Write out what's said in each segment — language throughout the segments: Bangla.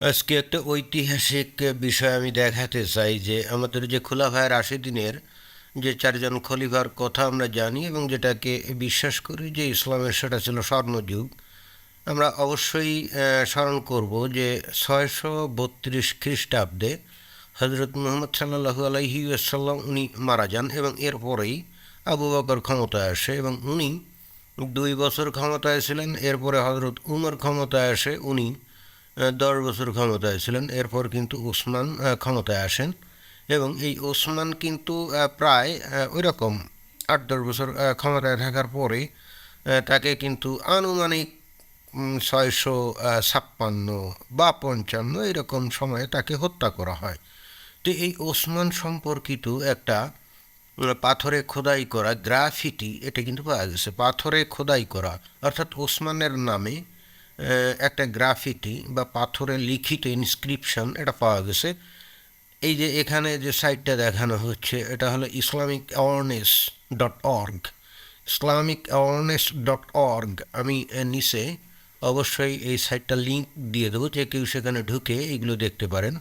আজকে একটা ঐতিহাসিক বিষয় আমি দেখাতে চাই যে আমাদের যে খোলাফায়ের আশি দিনের যে চারজন খলিফার কথা আমরা জানি এবং যেটাকে বিশ্বাস করি যে ইসলামের সেটা ছিল স্বর্ণযুগ, আমরা অবশ্যই স্মরণ করব যে ছয়শো বত্রিশ খ্রিস্টাব্দে হজরত মোহাম্মদ সাল্লাহু আলাইহি আসাল্লাম উনি মারা যান এবং এরপরেই আবু বকর ক্ষমতায় আসে এবং উনি দুই বছর ক্ষমতায় ছিলেন, এরপরে হজরত উমর ক্ষমতায় আসে, উনি দশ বছর ক্ষমতায় ছিলেন এরপর কিন্তু উসমান আহ, ক্ষমতায় আসেন এবং এই ওসমান কিন্তু প্রায় ওই রকম আট দশ বছর ক্ষমতায় থাকার পরে তাকে কিন্তু আনুমানিক ছয়শো ছাপ্পান্ন বা পঞ্চান্ন এরকম সময়ে তাকে হত্যা করা হয়। তো এই ওসমান সম্পর্কিত একটা পাথরে খোদাই করা গ্রাফিটি এটা কিন্তু পাওয়া গেছে। পাথরে খোদাই করা অর্থাৎ ওসমানের নামে একটা গ্রাফিটি বা পাথরে লিখিত ইনস্ক্রিপশন এটা পাওয়া গেছে। এই যে এখানে যে সাইটটা দেখানো হচ্ছে, এটা হলো Islamic awareness dot org Islamic awareness dot org আমি নিচে অবশ্যই এই সাইটটা লিঙ্ক দিয়ে দেবো, যে কেউ সেখানে ঢুকে এগুলো দেখতে পারেন।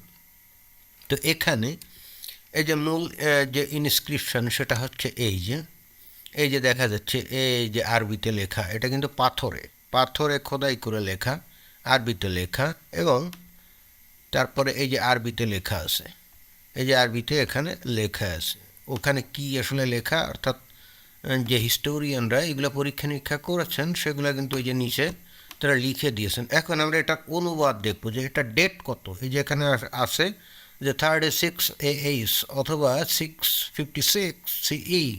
তো এখানে এই যে মূল যে ইনস্ক্রিপশন সেটা হচ্ছে এই যে এই যে দেখা যাচ্ছে, এই যে আরবিতে লেখা, এটা কিন্তু পাথরে। পাথরে খোদাই করে লেখা, আরবিতে লেখা এবং তারপরে এই যে আরবিতে লেখা আছে, এই যে আরবিতে এখানে লেখা আছে। ওখানে কি আসলে লেখা? অর্থাৎ যে হিস্টোরিয়ানরা এগুলো পরীক্ষা নিরীক্ষা করেছেন, সেগুলো কিন্তু এই যে নিচে তারা লিখে দিয়েছেন। এখন আমরা এটার অনুবাদ দেখব যে এটা ডেট কত? এই যে এখানে আছে যে থার্টি সিক্স এ এইস অথবা six fifty six C E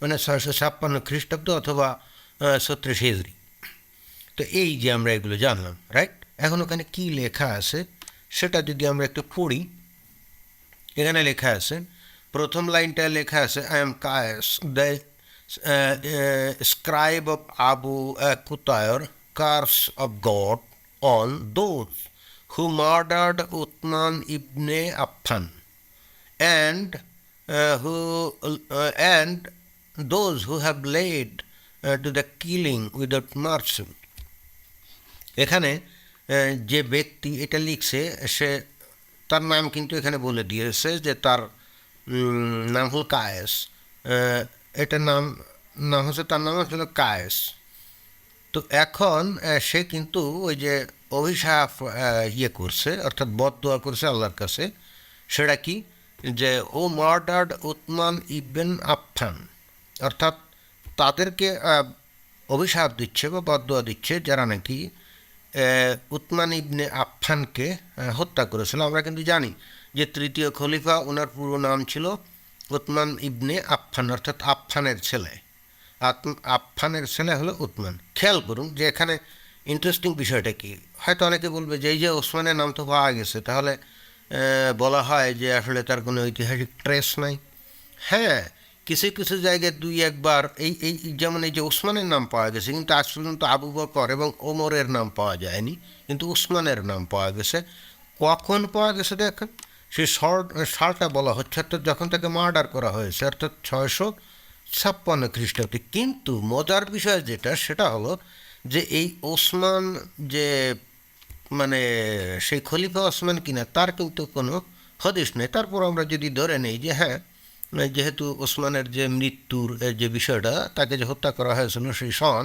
মানে ছয়শো ছাপ্পান্ন খ্রিস্টাব্দ অথবা ছত্রিশ হিজড়ি। তো এই যে আমরা এগুলো জানলাম রাইট এখন ওখানে কি লেখা আছে সেটা যদি আমরা একটু পড়ি এখানে লেখা আছে প্রথম লাইনটা লেখা আছে I am Qais the scribe of Abu Qutayr curse of God on those who murdered Uthman ibn Affan and who and who have laid uh, to the killing without mercy. এখানে যে ব্যক্তি এটা লিখছে, সে, তার নাম কিন্তু এখানে বলে দিয়েছে যে তার নাম হল কায়েস। এটার নাম নাম হচ্ছে, তার নাম হচ্ছিল কায়েস। তো এখন সে কিন্তু ওই যে অভিশাপ ইয়ে করছে, অর্থাৎ বদ দোয়া করছে আল্লাহর কাছে। সেটা কি? যে, ও মার্ডার্ড উতমান ইবেন আফান অর্থাৎ তাদেরকে অভিশাপ দিচ্ছে বা বদদোয়া দিচ্ছে যারা নাকি উতমান ইবনে আফফানকে হত্যা করেছিল। আমরা কিন্তু জানি যে তৃতীয় খলিফা ওনার পুরো নাম ছিল উতমান ইবনে আফফান, অর্থাৎ আফফানের ছেলে। আফফানের ছেলে হলো উতমান খেয়াল করুন যে এখানে ইন্টারেস্টিং বিষয়টা কি। হয়তো অনেকে বলবে যে এই যে ওসমানের নাম তো পাওয়া গেছে, তাহলে বলা হয় যে আসলে তার কোনো ঐতিহাসিক ট্রেস নাই। হ্যাঁ কিছু কিছু জায়গায় দুই, একবার এই এই যেমন এই যে ওসমানের নাম পাওয়া গেছে, কিন্তু আজ পর্যন্ত আবু বকর এবং ওমরের নাম পাওয়া যায়নি, কিন্তু ওসমানের নাম পাওয়া গেছে। কখন পাওয়া গেছে দেখেন? সে শর্ট সালটা বলা হচ্ছে, অর্থাৎ যখন তাকে মার্ডার করা হয়েছে, অর্থাৎ ছয়শো ছাপ্পান্ন খ্রিস্টাব্দে। কিন্তু মজার বিষয় যেটা, সেটা হলো যে এই ওসমান যে মানে সেই খলিফা ওসমান কিনা, তার কিন্তু কোনো হদিস নেই। তারপর আমরা যদি ধরে নেই যে হ্যাঁ যেহেতু ওসমানের যে মৃত্যুর যে বিষয়টা, তাকে যে হত্যা করা হয়েছিল সেই সন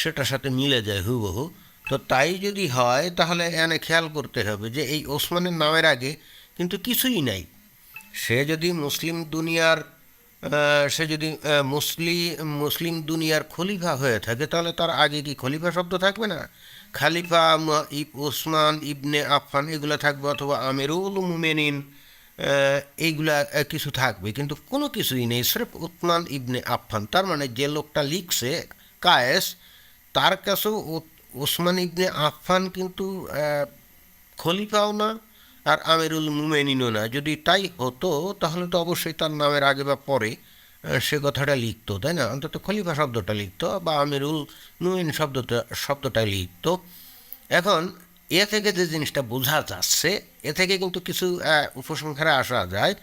সেটার সাথে মিলে যায় হুবহু। তো তাই যদি হয়, তাহলে এনে খেয়াল করতে হবে যে এই ওসমানের নামের আগে কিন্তু কিছুই নাই। সে যদি মুসলিম দুনিয়ার সে যদি মুসলিম মুসলিম দুনিয়ার খলিফা হয়ে থাকে, তাহলে তার আগে কি খলিফা শব্দ থাকবে না? খালিফা ইব ওসমান, ইবনে আফফান, এগুলো থাকবে অথবা আমিরুল মুমেনিন। এইগুলা কিছু থাকবে। কিন্তু কোনো কিছুই নেই। স্রেফ উসমান ইবনে আফফান। তার মানে যে লোকটা লিখছে, কায়েস, তার কাছেও ওসমান ইবনে আফফান কিন্তু খলিফাও না আর আমিরুল মুমেনিনও না। যদি তাই হতো, তাহলে তো অবশ্যই তার নামের আগে বা পরে সে কথাটা লিখতো, তাই না? অন্তত খলিফা শব্দটা লিখতো বা আমিরুল মুমেন শব্দটা শব্দটা লিখতো। এখন এ থেকে যে জিনিসটা বোঝা যাচ্ছে, এ থেকে কিন্তু কিছু উপসংহারে আসা যায়,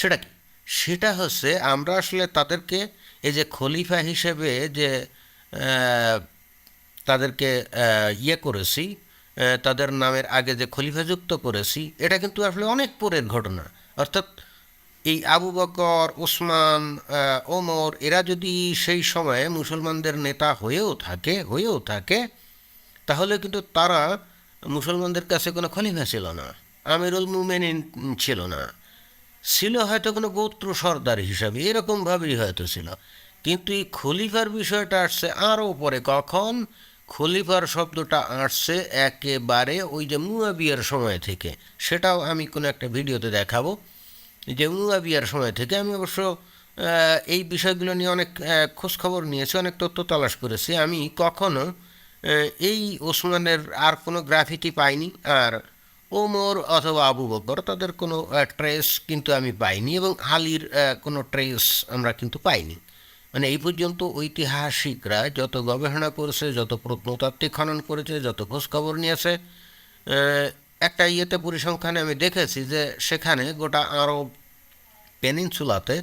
সেটা কি? সেটা হচ্ছে আমরা আসলে তাদেরকে, এই যে খলিফা হিসেবে যে তাদেরকে ইয়ে করেছি তাদের নামের আগে যে খলিফা যুক্ত করেছি, এটা কিন্তু আসলে অনেক পরের ঘটনা। অর্থাৎ এই আবু বকর ওসমান ওমর, এরা যদি সেই সময়ে মুসলমানদের নেতা হয়েও থাকে হয়েও থাকে, তাহলে কিন্তু তারা মুসলমানদের কাছে কোনো খলিফা ছিল না, আমিরুল মুমেনিন ছিল না। ছিল হয়তো কোনো গোত্র সর্দার হিসাবে, এরকমভাবেই হয়তো ছিল। কিন্তু এই খলিফার বিষয়টা আসছে আরও পরে কখন? খলিফার শব্দটা আসছে একেবারে ওই যে মুয়াবিয়ার সময় থেকে। সেটাও আমি কোনো একটা ভিডিওতে দেখাবো। যে মুয়াবিয়ার সময় থেকে আমি অবশ্য এই বিষয়গুলো নিয়ে অনেক খোঁজখবর নিয়েছি, অনেক তথ্য তালাশ করেছি। আমি কখনো এই ওসমানের আর কোনো গ্রাফিটি পাইনি। আর ওমর অথবা আবু বকর তাদের কোনো ট্রেস কিন্তু আমি পাইনি এবং আলীর কোনো ট্রেস আমরা কিন্তু পাইনি। মানে এই পর্যন্ত ঐতিহাসিকরা যত গবেষণা করেছে যত প্রত্নতাত্ত্বিক খনন করেছে যত খোঁজখবর নিয়েছে একটা ইয়েতে পরিসংখ্যানে আমি দেখেছি যে সেখানে গোটা আরব পেনিনসুলাতে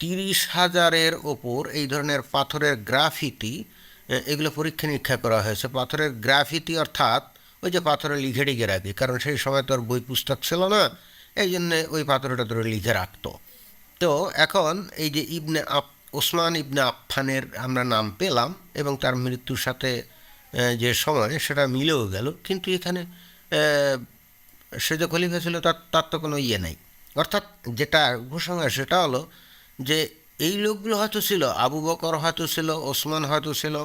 তিরিশ হাজারের ওপর এই ধরনের পাথরের গ্রাফিতি এ, এগুলো পরীক্ষা নিরীক্ষা করা হয়েছে। পাথরের গ্রাফিতি অর্থাৎ ওই যে পাথরে লিখে লিখে রাখি কারণ সেই সময় তো আর বই পুস্তক ছিল না, এই জন্যে ওই পাথরটা ধরে লিখে রাখতো। তো এখন এই যে ইবনে আপ ওসমান ইবনে আফফানের আমরা নাম পেলাম এবং তার মৃত্যুর সাথে যে সময়, সেটা মিলেও গেল। কিন্তু এখানে সে যে খলিফা ছিল, তার তার তো কোনো ইয়ে নেই। অর্থাৎ যেটা উপসংহার সেটা হলো যে এই লোকগুলো হয়তো ছিল আবু বকর হয়তো ছিল ওসমান হয়তো ছিল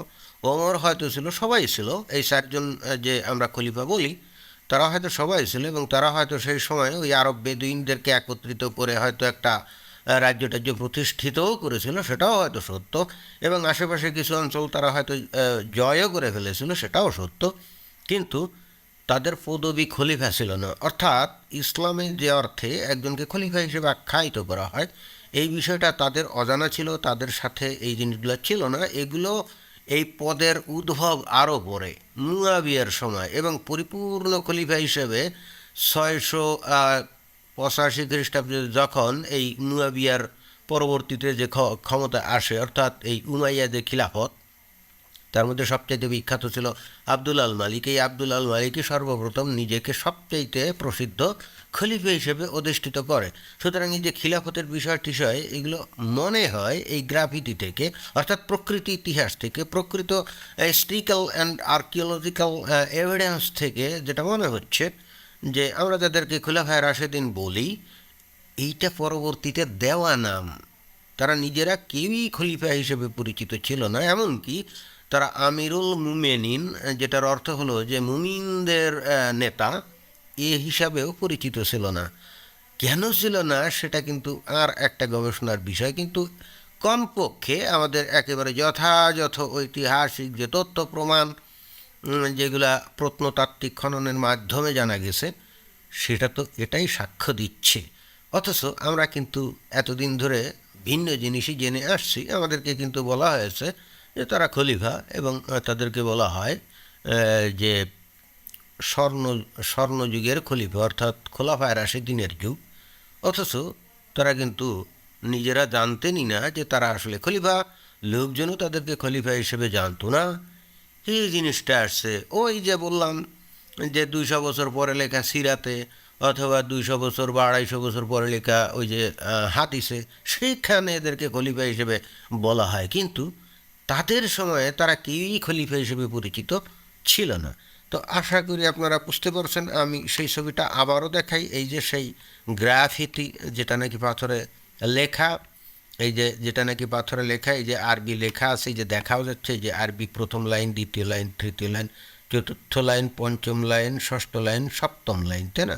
ওমর হয়তো ছিল সবাই ছিল। এই চারজন যে আমরা খলিফা বলি তারা হয়তো সবাই ছিল এবং তারা হয়তো সেই সময় ওই আরব বেদুইনদেরকে একত্রিত করে হয়তো একটা আহ, রাজ্য টাজ্য প্রতিষ্ঠিতও করেছিল সেটাও হয়তো সত্য এবং আশেপাশে কিছু অঞ্চল তারা হয়তো জয়ও করে ফেলেছিল সেটাও সত্য। কিন্তু তাদের পদবি খলিফা ছিল না। অর্থাৎ ইসলামের যে অর্থে একজনকে খলিফা হিসেবে আখ্যায়িত করা হয়, এই বিষয়টা তাদের অজানা ছিল, তাদের সাথে এই জিনিসগুলো ছিল না। এগুলো এই পদের উদ্ভব আরও পরে, মুয়াবিয়ার সময় এবং পরিপূর্ণ খলিফা হিসেবে ছয়শো পঁচাশি খ্রিস্টাব্দে যখন এই মুয়াবিয়ার পরবর্তীতে যে ক্ষ- ক্ষমতা আসে, অর্থাৎ এই উমাইয়াদের খিলাফত তার মধ্যে সবচাইতে বিখ্যাত ছিল আব্দুল আল মালিক। এই আব্দুল আল মালিকই সর্বপ্রথম নিজেকে সবচাইতে প্রসিদ্ধ খলিফা হিসেবে অধিষ্ঠিত করে। সুতরাং এই যে খিলাফতের বিষয় টিষয় এগুলো মনে হয় এই গ্রাফিটি থেকে, অর্থাৎ প্রকৃতি ইতিহাস থেকে, প্রকৃত স্ট্রিক্যাল অ্যান্ড আর্কিওলজিক্যাল এভিডেন্স থেকে যেটা মনে হচ্ছে যে আমরা যাদেরকে খোলাফায় রাশেদিন বলি, এইটা পরবর্তীতে দেওয়া নাম। তারা নিজেরা কেউই খলিফা হিসেবে পরিচিত ছিল না। এমনকি তারা আমিরুল মুমেনিন, যেটার অর্থ হলো যে মুমিনদের নেতা, এ হিসাবেও পরিচিত ছিল না। কেন ছিল না সেটা কিন্তু আর একটা গবেষণার বিষয়। কিন্তু কমপক্ষে আমাদের একেবারে যথাযথ ঐতিহাসিক যে তথ্য প্রমাণ যেগুলা প্রত্নতাত্ত্বিক খননের মাধ্যমে জানা গেছে, সেটা তো এটাই সাক্ষ্য দিচ্ছে। অথচ আমরা কিন্তু এতদিন ধরে ভিন্ন জিনিসই জেনে আসছি। আমাদেরকে কিন্তু বলা হয়েছে যে তারা খলিফা এবং তাদেরকে বলা হয় যে স্বর্ণ, স্বর্ণযুগের খলিফা, অর্থাৎ খোলাফায় রাশিদিনের যুগ। অথচ তারা কিন্তু নিজেরা জানতেনই না যে তারা আসলে খলিফা। লোকজনও তাদেরকে খলিফা হিসেবে জানতো না। এই জিনিসটা আসছে। ওই যে বললাম যে দুইশো বছর পরে লেখা সিরাতে অথবা দুইশো বছর বা আড়াইশো বছর পরে লেখা ওই যে হাদিসে, সেইখানে এদেরকে খলিফা হিসেবে বলা হয়। কিন্তু তাদের সময়ে তারা কেউই খলিফা হিসেবে পরিচিত ছিল না। তো আশা করি আপনারা বুঝতে পারছেন, আমি সেই ছবিটা আবারও দেখাই। এই যে সেই গ্রাফিতি, যেটা নাকি পাথরে লেখা, এই যে যেটা নাকি পাথরে লেখা, এই যে আরবি লেখা আছে, এই যে দেখাও যাচ্ছে যে আরবি প্রথম লাইন, দ্বিতীয় লাইন, তৃতীয় লাইন, চতুর্থ লাইন, পঞ্চম লাইন, ষষ্ঠ লাইন, সপ্তম লাইন, তাই না?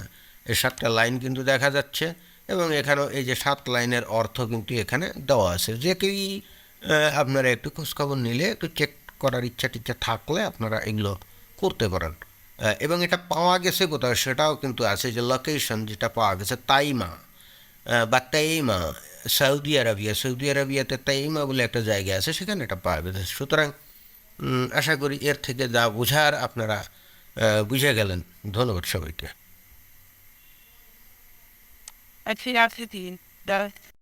এই সাতটা লাইন কিন্তু দেখা যাচ্ছে, এবং এখানেও এই যে সাত লাইনের অর্থ কিন্তু এখানে দেওয়া আছে। যে কেউই আপনারা একটু খোঁজখবর নিলে, একটু চেক করার ইচ্ছা টিচ্ছা থাকলে আপনারা এগুলো করতে পারেন। এবং এটা পাওয়া গেছে কোথাও, সেটাও কিন্তু আছে যে লোকেশন যেটা পাওয়া গেছে, তাইমা। বা Taymiyyah, Saudi Arabia. Saudi আরবিয়াতে Taymiyyah বলে একটা জায়গা আছে, সেখানে এটা পাওয়া গেছে। সুতরাং আশা করি এর থেকে যা বোঝার আপনারা বুঝে গেলেন। ধন্যবাদ সবাইকে।